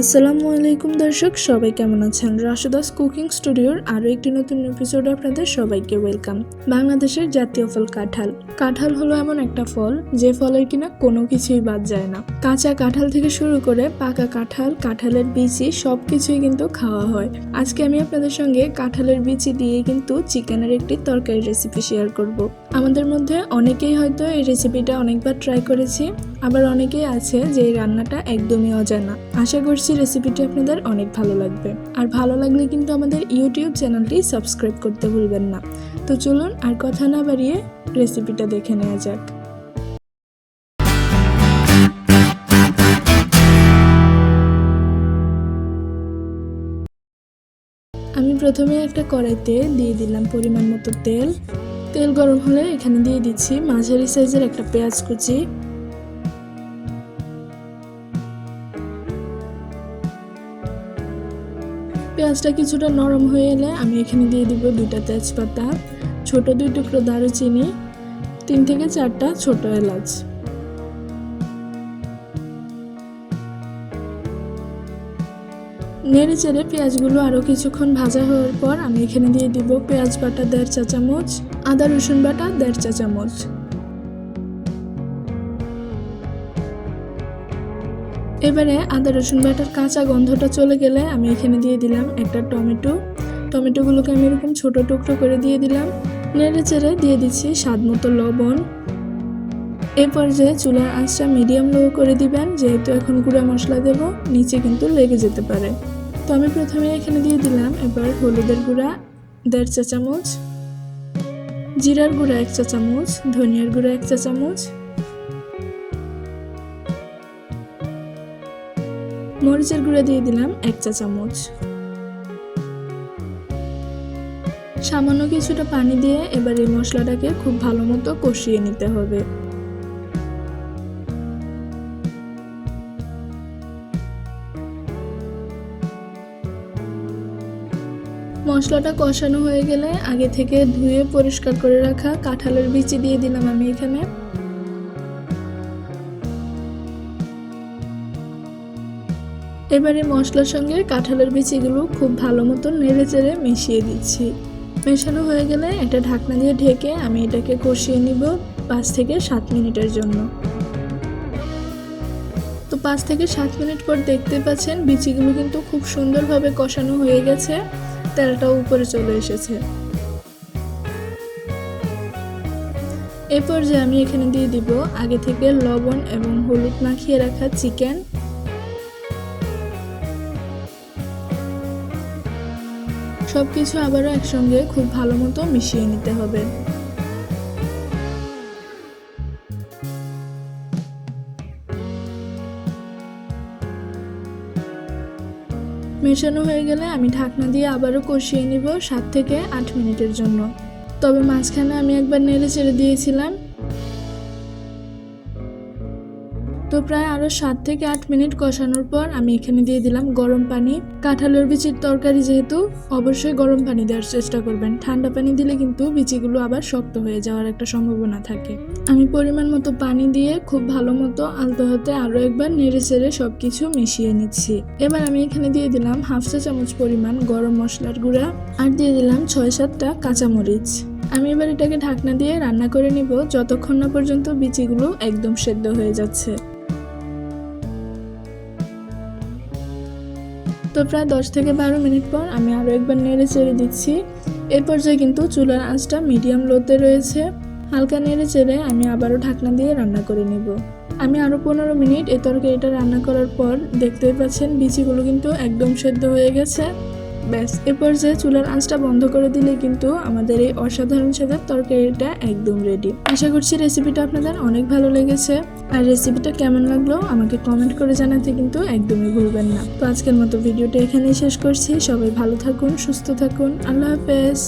আসসালামু আলাইকুম দর্শক, সবাই কেমন আছেন? রাশেদাস কুকিং স্টুডিওর আরও একটি নতুন এপিসোডে আপনাদের সবাইকে ওয়েলকাম বাংলাদেশের জাতীয় ফল কাঁঠাল। কাঁঠাল হলো এমন একটা ফল যে ফলের কিনা কোনো কিছুই বাদ যায় না। কাঁচা কাঁঠাল থেকে শুরু করে পাকা কাঁঠাল, কাঁঠালের বিচি সব কিছুই কিন্তু খাওয়া হয়। আজকে আমি আপনাদের সঙ্গে কাঁঠালের বিচি দিয়ে কিন্তু চিকেনের একটি তরকারি রেসিপি শেয়ার করব। আমাদের মধ্যে অনেকেই হয়তো এই রেসিপিটা অনেকবার ট্রাই করেছি, আবার অনেকেই আছে যে এই রান্নাটা একদমই অজানা। আশা করছি রেসিপিটি আপনাদের অনেক ভালো লাগবে। আর ভালো লাগলে কিন্তু আমাদের ইউটিউব চ্যানেলটি সাবস্ক্রাইব করতে ভুলবেন না। তো চলুন আর কথা না বাড়িয়ে রেসিপিটা দেখে নেওয়া যাক। আমি প্রথমে একটা কড়াইতে দিয়ে দিলাম পরিমাণ মতো তেল। তেল গরম হলে এখানে দিয়ে দিচ্ছি মাঝারি সাইজের একটা পেঁয়াজ কুচি। পেঁয়াজটা কিছুটা নরম হয়ে এলে আমি এখানে দিয়ে দিব দুইটা তেজপাতা, ছোট দুই টুকরো দারুচিনি, তিন থেকে চারটা ছোট এলাচ। নেড়ে চেড়ে পেঁয়াজগুলো আরও কিছুক্ষণ ভাজা হওয়ার পর আমি এখানে দিয়ে দিব পেঁয়াজ বাটা দেড় চা চামচ, আদা রসুন বাটা দেড় চা চামচ। এবারে আদা রসুন বাটার কাঁচা গন্ধটা চলে গেলে আমি এখানে দিয়ে দিলাম একটা টমেটো। টমেটোগুলোকে আমি এরকম ছোট টুকরো করে দিয়ে দিলাম। নেড়ে চেড়ে দিয়ে দিচ্ছি স্বাদ মতো লবণ। এই পর্যায়ে চুলার আঁচটা মিডিয়াম লো করে দিবেন, যেহেতু এখন গুঁড়া মশলা দেব, নিচে কিন্তু লেগে যেতে পারে। তো আমি প্রথমে এখানে দিয়ে দিলাম এবার হলুদের গুঁড়া, দেড় চা চামচ, জিরার গুঁড়া এক চা চামচ, ধনিয়ার গুঁড়া এক চা চামচ, মরিচের গুঁড়া দিয়ে দিলাম এক চা চামচ। সামান্য কিছুটা পানি দিয়ে এবার এই মশলাটাকে খুব ভালো মতো কষিয়ে নিতে হবে। মশলাটা কষানো হয়ে গেলে আগে থেকে ধুয়ে পরিষ্কার করে রাখা কাঁঠালের বিচি দিয়ে দিলাম আমি এখানে। এবারে মশলার সঙ্গে কাঁঠালের বিচিগুলো খুব ভালো মতো নেড়ে চেড়ে মিশিয়ে দিচ্ছি। মেশানো হয়ে গেলে একটা ঢাকনা দিয়ে ঢেকে আমি এটাকে কষিয়ে নিব পাঁচ থেকে সাত মিনিটের জন্য। তো পাঁচ থেকে সাত মিনিট পর দেখতে পাচ্ছেন বিচিগুলো কিন্তু খুব সুন্দরভাবে কষানো হয়ে গেছে। তেলটাও উপরে চলে এসেছে। এ পর্যায়ে আমি এখানে দিয়ে দিব আগে থেকে লবণ এবং হলুদ মাখিয়ে রাখা চিকেন। সব কিছু আবারও একসঙ্গে খুব ভালো মতো মিশিয়ে নিতে হবে। মেশানো হয়ে গেলে আমি ঢাকনা দিয়ে আবারও কষিয়ে নিব সাত থেকে আট মিনিটের জন্য। তবে মাঝখানে আমি একবার নেড়ে চেড়ে দিয়েছিলাম তো প্রায় আরও সাত থেকে আট মিনিট কষানোর পর আমি এখানে দিয়ে দিলাম গরম পানি। কাঁঠালের বিচির তরকারি যেহেতু, অবশ্যই গরম পানি দেওয়ার চেষ্টা করবেন। ঠান্ডা পানি দিলে কিন্তু বিচিগুলো আবার শক্ত হয়ে যাওয়ার একটা সম্ভাবনা থাকে। আমি পরিমাণ মতো পানি দিয়ে খুব ভালো মতো আলতো হতে আরও একবার নেড়ে চেড়ে সব কিছু মিশিয়ে নিচ্ছি। এবার আমি এখানে দিয়ে দিলাম হাফ চা চামচ পরিমাণ গরম মশলার গুঁড়া আর দিয়ে দিলাম ছয় সাতটা কাঁচামরিচ। আমি এবার এটাকে ঢাকনা দিয়ে রান্না করে নিব যতক্ষণ না পর্যন্ত বিচিগুলো একদম সেদ্ধ হয়ে যাচ্ছে। তো প্রায় দশ থেকে বারো মিনিট পর আমি আরও একবার নেড়ে চেড়ে দিচ্ছি। এই পর্যায়ে কিন্তু চুলার আঁচটা মিডিয়াম লোতে রয়েছে। হালকা নেড়ে চেড়ে আমি আবারও ঢাকনা দিয়ে রান্না করে নিব। আমি আরও পনেরো মিনিট এই তরকারিটা রান্না করার পর দেখতেই পাচ্ছেন বিচিগুলো কিন্তু একদম সেদ্ধ হয়ে গেছে। ব্যাস, এরপর যে চুলার আঁচটা বন্ধ করে দিলে কিন্তু আমাদের এই অসাধারণ স্বাদের তরকারিটা একদম রেডি আশা করছি রেসিপিটা আপনাদের অনেক ভালো লেগেছে। আর রেসিপিটা কেমন লাগল আমাকে কমেন্ট করে জানাতে কিন্তু একদমই ভুলবেন না। তো আজকের মতো ভিডিওটা এখানেই শেষ করছি। সবাই ভালো থাকুন, সুস্থ থাকুন। আল্লাহ হাফেজ।